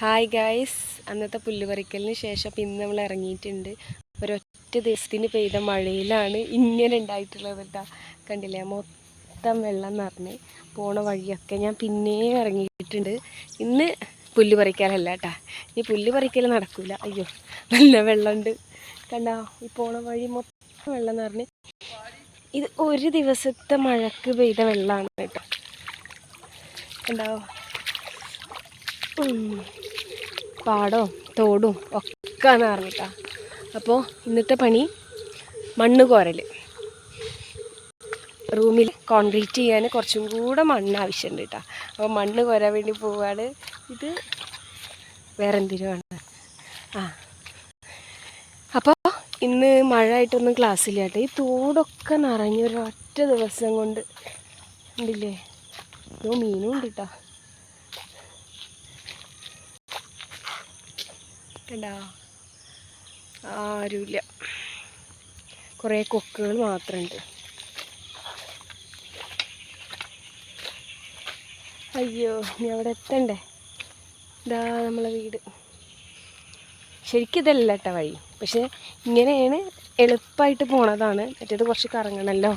Hi guys അന്നത്തെ പുല്ല് പറിക്കലിന് ശേഷം ഇന്ന് നമ്മൾ ഇറങ്ങിയിട്ടുണ്ട്. ഒരൊറ്റ ദിവസത്തിന് പെയ്ത മഴയിലാണ് ഇങ്ങനെ ഉണ്ടായിട്ടുള്ളത് കേട്ടോ കണ്ടില്ലേ? മൊത്തം വെള്ളം നിറഞ്ഞ് പോണ വഴിയൊക്കെ ഞാൻ പിന്നെയും ഇറങ്ങിയിട്ടുണ്ട്. ഇന്ന് പുല്ല് പറിക്കാനല്ല കേട്ടാ ഈ പുല്ല് പറിക്കൽ നടക്കില്ല അയ്യോ നല്ല വെള്ളമുണ്ട്. കണ്ടോ ഈ പോണ വഴി മൊത്തം വെള്ളം നിറഞ്ഞ്. ഇത് ഒരു ദിവസത്തെ മഴക്ക് പെയ്ത വെള്ളമാണ് കേട്ടോ കണ്ടോ ഉം. പാടവും തോടും ഒക്കെ നിറഞ്ഞിട്ടാ അപ്പോൾ ഇന്നത്തെ പണി മണ്ണ് കോരൽ റൂമിൽ കോൺക്രീറ്റ് ചെയ്യാൻ കുറച്ചും കൂടെ മണ്ണ് ആവശ്യമുണ്ട് കേട്ടോ അപ്പോൾ മണ്ണ് കോരാൻ വേണ്ടി പോവാണ്. ഇത് വേറെ എന്തിനുമാണ് ആ. അപ്പോൾ ഇന്ന് മഴ ആയിട്ടൊന്നും ക്ലാസ്സില്ല കേട്ടോ ഈ തോടൊക്കെ നിറഞ്ഞൊരൊറ്റ ദിവസം കൊണ്ട് ഉണ്ടില്ലേ? ഇതോ മീനും ഉണ്ട് കേട്ടോ കണ്ടോ ആരുമില്ല കുറേ കൊക്കുകൾ മാത്രമുണ്ട് അയ്യോ ഇനി അവിടെ എത്തണ്ടേ? ഇതാ നമ്മളെ വീട്. ശരിക്കും ഇതല്ല കേട്ടോ വഴി. പക്ഷേ ഇങ്ങനെയാണ് എളുപ്പമായിട്ട് പോണതാണ്. മറ്റേത് കുറച്ച് കറങ്ങണമല്ലോ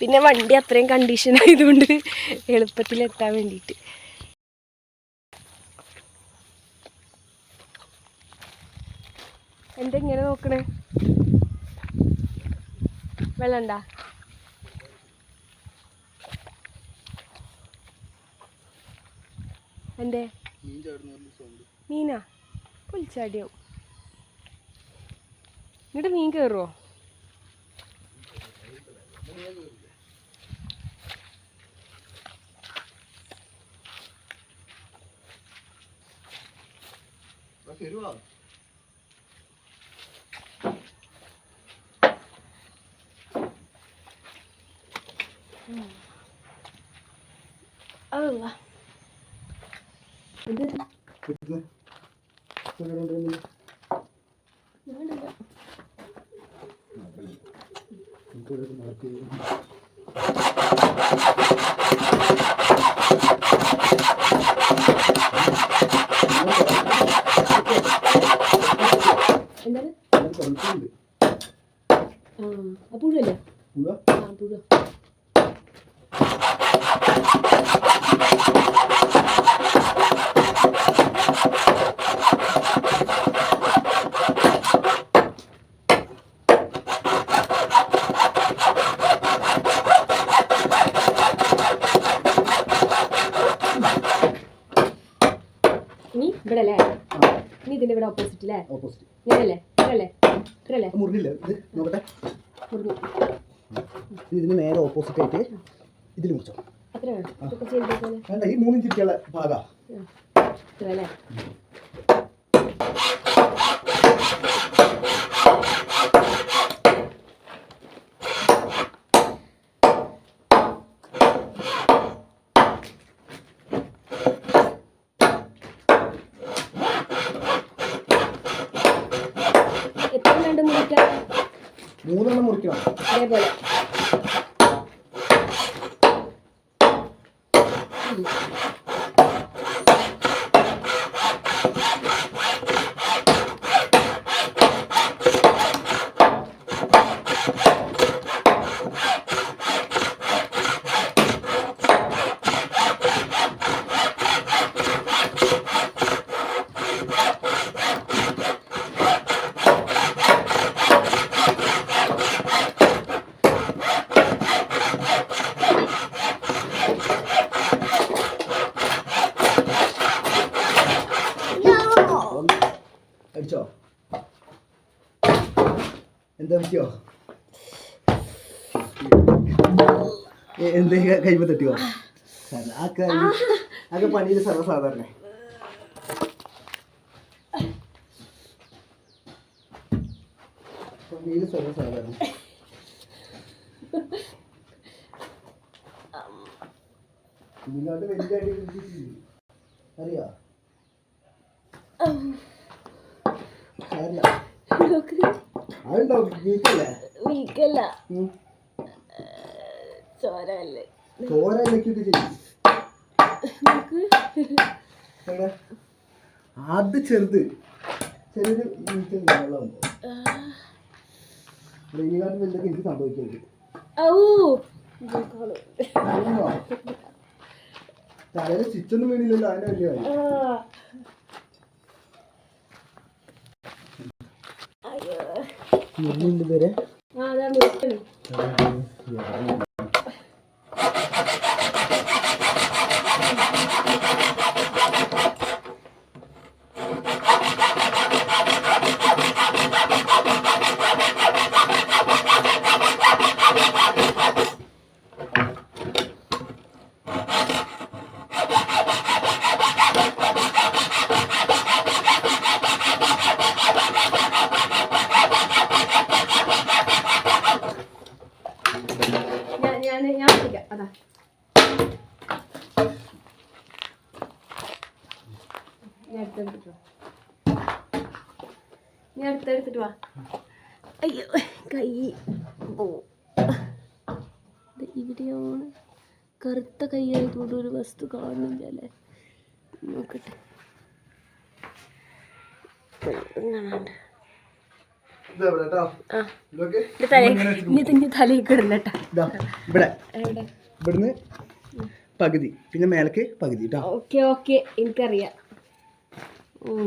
പിന്നെ വണ്ടി അത്രയും കണ്ടീഷൻ ആയതുകൊണ്ട് എളുപ്പത്തിൽ എത്താൻ വേണ്ടിയിട്ട്. എന്താ ഇങ്ങനെ നോക്കണേ? വെള്ളണ്ട. എന്തേ? മീനാ? പൊലിച്ചാടിയാവും ഇങ്ങോട്ട് മീൻ കയറുമോ അതല്ല എന്ത് എന്താണ് ആ ആ പുഴുവല്ലേ ആ പുഴ ഇനി ഇവിടെ അല്ലേ ഇനി ഇതിന്റെ ഇവിടെ ഓപ്പോസിറ്റ് അല്ലേ? ഓപ്പോസിറ്റ് ഇങ്ങനല്ലേ ഇങ്ങനല്ലേ ഇങ്ങനല്ലേ മുറിഞ്ഞില്ല ഇത് നോക്കട്ടെ. മുറിഞ്ഞു ഇത് ഇതിന് നേരെ ഓപ്പോസിറ്റ് ആയിട്ട് 接不了 എന്തേ ക- കൈമ തട്ടിയോ ആ കൈ അതൊക്കെ പണിയിൽ സർവസാധാരണ. പണിയിൽ സർവസാധാരണ. ഇതിനകത്ത് വലിയ. അറിയാ? അറിയാ? വീക്കല്ലേ വീക്കല്ല ചോരല്ലേ ചോര അത് ചെറുത്. ചെറിയൊരു വെള്ളമാകുമ്പോൾ ഇതിനെക്കാട്ടും വലുതൊക്കെ എനിക്ക് സംഭവിക്കരുത്. ഔ. തലയിൽ സ്റ്റിച്ചൊന്നും വീണില്ലല്ലോ അതിന്റെ വലിയ കാര്യം. ഇതുവരെ ആ അതാ മിസ്റ്റർ ഞാൻ ഞാൻ ഞാൻ പിടിക്കാം അതാ ഞാൻ അടുത്തെടുത്തിട്ട് വാ അടുത്തെടുത്തിട്ട് വാ. അയ്യോ കൈ. ഓ ഇത് ഇവിടെയാണ് കറുത്ത കൈയായതുകൊണ്ട് ഒരു വസ്തു കാണുന്നില്ല അല്ലേ നോക്കട്ടെ കാണാണ്ട്. ഇവിടുന്ന് പകുതി. പിന്നെ മേലക്ക് പകുതി കേട്ടോ ഓക്കെ ഓക്കെ. എനിക്കറിയാം. ഉം.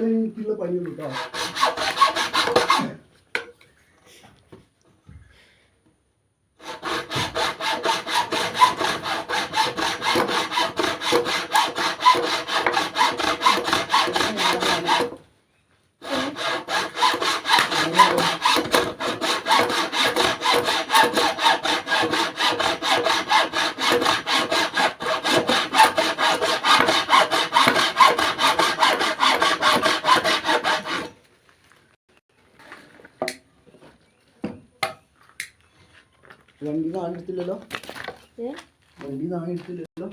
त्याने पिलं पाहिजे होतं വണ്ടി നാളെ എടുത്തില്ലല്ലോ? വണ്ടി നാളെ എടുത്തില്ലല്ലോ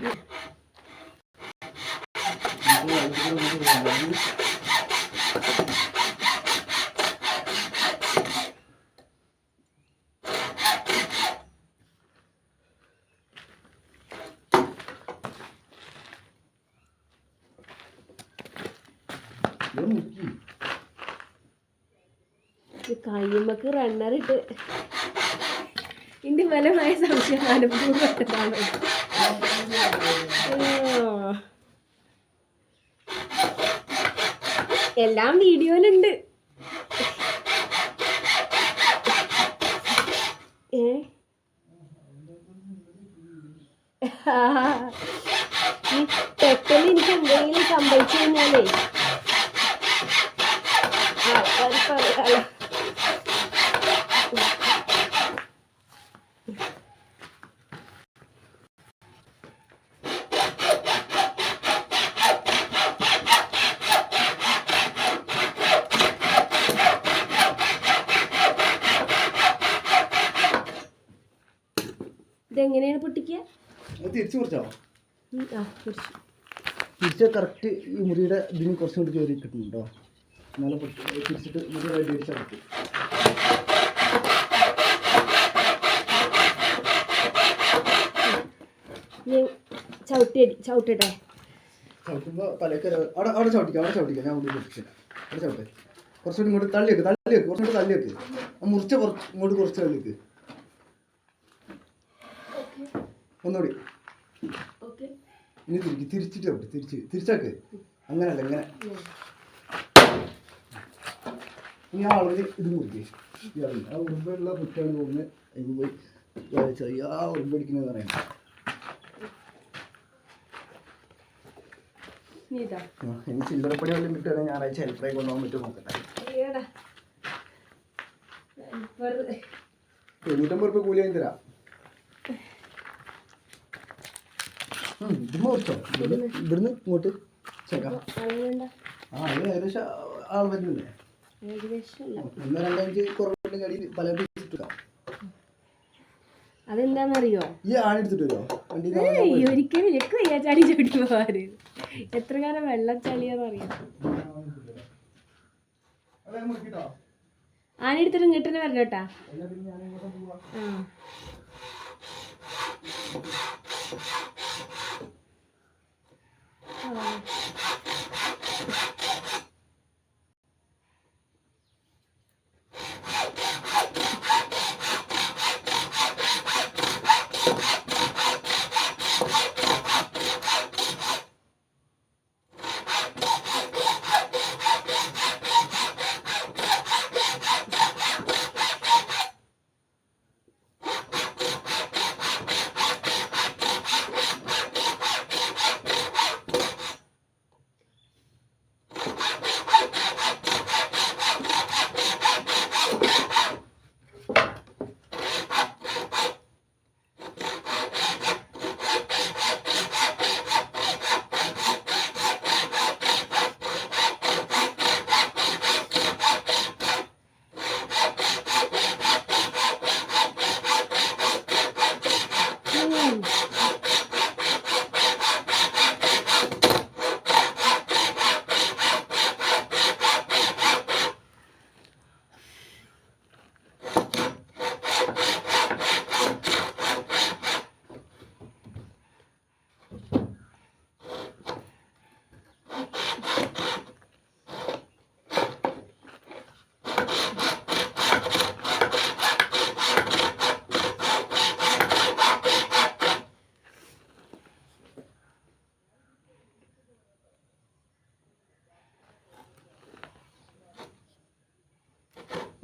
കയ്യുമ്മക്ക് റണ്ണർ ഇട്ട് ഇതിന്റെ ബലമായ സംശയം അനുഭവപ്പെട്ടതാണ്. എല്ലാം വീഡിയോയിലുണ്ട്. ഏ? ഈ പെട്ടെന്ന് എനിക്ക് എന്തെങ്കിലും സംഭവിച്ചു കഴിഞ്ഞാലേ ആൾക്കാർ പറയാലോ ഇതെങ്ങനെയാണ് പൊട്ടിക്കുക അത് തിരിച്ചു കുറിച്ചോ ആ കറക്റ്റ് ഈ മുറിയുടെ ഇതിന് കുറച്ചും കൂടി കയറി കിട്ടുന്നുണ്ടോ എന്നാലും തിരിച്ചിട്ട് മുറി റെഡി അടിച്ചാൽ പറ്റും ഞാൻ ചവിട്ടി അടി ചവിട്ടട്ടെ? ചവിട്ടുമ്പോൾ തലയൊക്കെ അവിടെ അവിടെ ചവിട്ടിക്കാം അവിടെ ചവിട്ടിക്കാം. ഞാൻ ഇവിടെ പൊട്ടിച്ചില്ല അവിടെ ചവിട്ടെ. കുറച്ചുകൂടി ഇങ്ങോട്ട് കുറച്ചുകൂടി കുറച്ച് ഇങ്ങോട്ട് കുറച്ച് ഒന്നുകൂടി. ഇനി തിരിച്ച് തിരിച്ചിട്ട് അവിടെ തിരിച്ച് തിരിച്ചാക്ക് അങ്ങനല്ല ഇങ്ങനെ. ഇനി ആ അളവിൽ ഇത് മുറിക്കേ. ഈ ആ ഉറുമ്പുള്ള കുറ്റാണ് തോന്നുന്നത് അതിന് പോയി. ചെറിയ ആ ഉറുമ്പടിക്കുന്നത് പറയുന്നത് ഇനി ചില്ലറപ്പണി വല്ലതും കിട്ടുകയാണെങ്കിൽ ഞായറാഴ്ച ഹെൽപ്പറായി കൊണ്ടുപോകാൻ പറ്റുമോ നോക്കട്ടെ എഴുന്നൂറ്റമ്പത് റുപ്യ കൂലി വാങ്ങി തരാം ഉം, ഇത് മുറിച്ചോ ഇവിടുന്ന് ഇങ്ങോട്ട് ചേക്കാം. ആ അത് ഏകദേശം ആൾ വരുന്നില്ലേ ഒന്ന് രണ്ടഞ്ച് കുറവുണ്ടെങ്കിൽ അടിയിൽ പല ഇട്ടിടാം അതെന്താണെന്നറിയോ ഈ ആണെടുത്തിട്ട് വരുമോ വണ്ടി ഒരിക്കലും എനിക്ക് വയ്യ ചളി ചവിട്ടി പോവാറ്? എത്ര കാലം വെള്ളം ചളിയാന്നറിയാം ആനെടുത്തിട്ട് ഇങ്ങോട്ട് തന്നെ വരണം കേട്ടാ. ആ. ആ.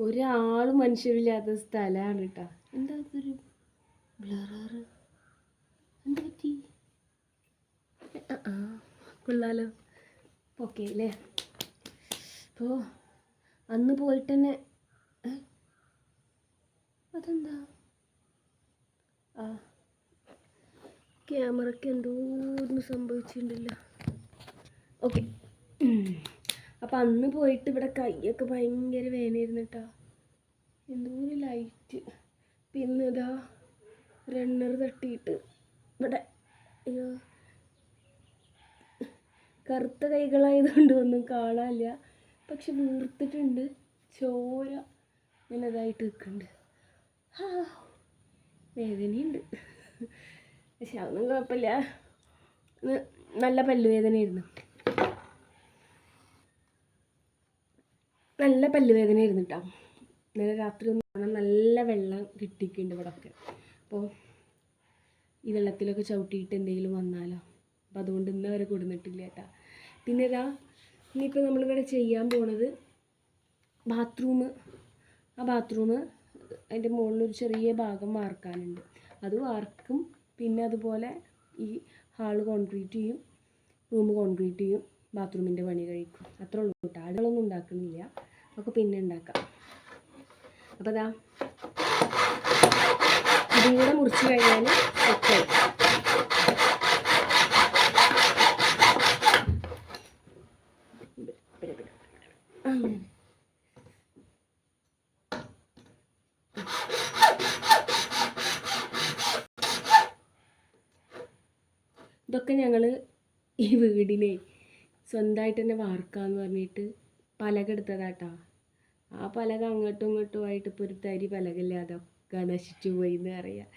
ഒരാളും മനുഷ്യരില്ലാത്ത സ്ഥലമാണ് കേട്ടോ എന്താ ഇതൊരു ബ്ലറർ എന്താ പറ്റി? ആ, കൊള്ളാലോ. ഓക്കെ അല്ലേ അപ്പോൾ അന്ന് പോയിട്ട് തന്നെ? അതെന്താ? ആ ക്യാമറയ്ക്ക് എന്തോ ഒന്ന് സംഭവിച്ചിട്ടുണ്ടല്ലോ. ഓക്കെ. അപ്പം അന്ന് പോയിട്ട് ഇവിടെ കൈയൊക്കെ ഭയങ്കര വേദനയായിരുന്നു കേട്ടോ എന്തോ ലൈറ്റ് പിന്നെ ഇതാ റണ്ണർ തട്ടിയിട്ട് ഇവിടെ അയ്യോ. കറുത്ത കൈകളായതുകൊണ്ട് ഒന്നും കാണാനില്ല. പക്ഷെ വീർത്തിട്ടുണ്ട്. ചോര ഇങ്ങനെ ഇതായിട്ട് നിൽക്കുന്നുണ്ട്. ആ വേദനയുണ്ട്. പക്ഷെ അതൊന്നും കുഴപ്പമില്ല. നല്ല പല്ലുവേദനയായിരുന്നു. നല്ല പല്ലുവേദനയായിരുന്നു കേട്ടോ ഇന്നലെ രാത്രി ഒന്ന് നല്ല വെള്ളം കിട്ടിയിട്ടുണ്ട് ഇവിടെ ഒക്കെ അപ്പോൾ ഈ വെള്ളത്തിലൊക്കെ ചവിട്ടിയിട്ട് എന്തെങ്കിലും വന്നാലോ? അപ്പം അതുകൊണ്ട് ഇന്ന് വരെ കൊടുന്നിട്ടില്ല കേട്ടാ. പിന്നെ ഇതാ ഇനിയിപ്പോൾ നമ്മളിവിടെ ചെയ്യാൻ പോണത് ബാത്റൂം. ആ ബാത്റൂം അതിന്റെ മുകളിലൊരു ചെറിയ ഭാഗം വാർക്കാനുണ്ട്. അത് വാർക്കും പിന്നെ അതുപോലെ ഈ ഹാൾ കോൺക്രീറ്റ് ചെയ്യും റൂം കോൺക്രീറ്റ് ചെയ്യും ബാത്റൂമിന്റെ പണി കഴിക്കും. അത്രേ ഉള്ളൂ കേട്ടോ. ആടുകളൊന്നും ഉണ്ടാക്കുന്നില്ല ഒക്കെ പിന്നെ ഉണ്ടാക്കാം. അപ്പോൾ അതാ ഇതും കൂടെ മുറിച്ച് കഴിഞ്ഞാൽ സെറ്റായി. ഇതൊക്കെ ഞങ്ങൾ ഈ വീടിനെ സ്വന്തമായിട്ട് തന്നെ വാർക്കാന്ന് പറഞ്ഞിട്ട് പലക എടുത്തതാട്ടോ. ആ പലക അങ്ങോട്ടും ഇങ്ങോട്ടും ആയിട്ട് ഇപ്പോൾ ഒരു തരി പലകയില്ല അതൊക്കെ നശിച്ചു പോയി എന്ന് അറിയാം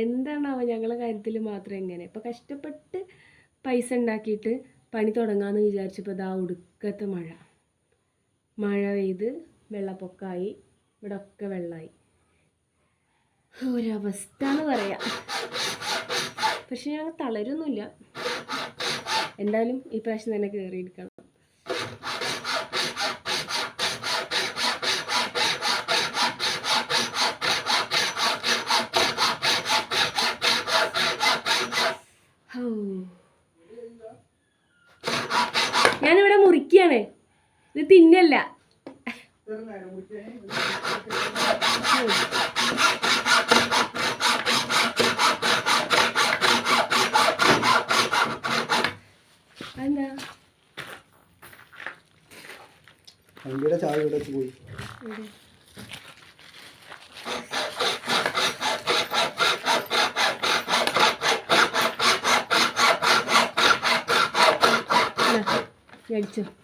എന്താണാവോ ഞങ്ങളെ കാര്യത്തിൽ മാത്രം എങ്ങനെ ഇപ്പോൾ കഷ്ടപ്പെട്ട് പൈസ ഉണ്ടാക്കിയിട്ട് പണി തുടങ്ങാമെന്ന് വിചാരിച്ചപ്പോൾ ഇതാ ഒടുക്കത്തെ മഴ. മഴ പെയ്ത് വെള്ളപ്പൊക്കമായി ഇവിടെ ഒക്കെ വെള്ളമായി ഒരവസ്ഥ എന്ന് പറയാം. പക്ഷെ ഞങ്ങൾ തളരൊന്നുമില്ല. എന്തായാലും ഈ പ്രാവശ്യം തന്നെ കയറിയിരിക്കണം ഞാനിവിടെ ഇത് തിന്നല്ല. എന്താ വണ്ടിയുടെ ചായ ഇവിടെ വെച്ച് പോയി. കഴിച്ചോ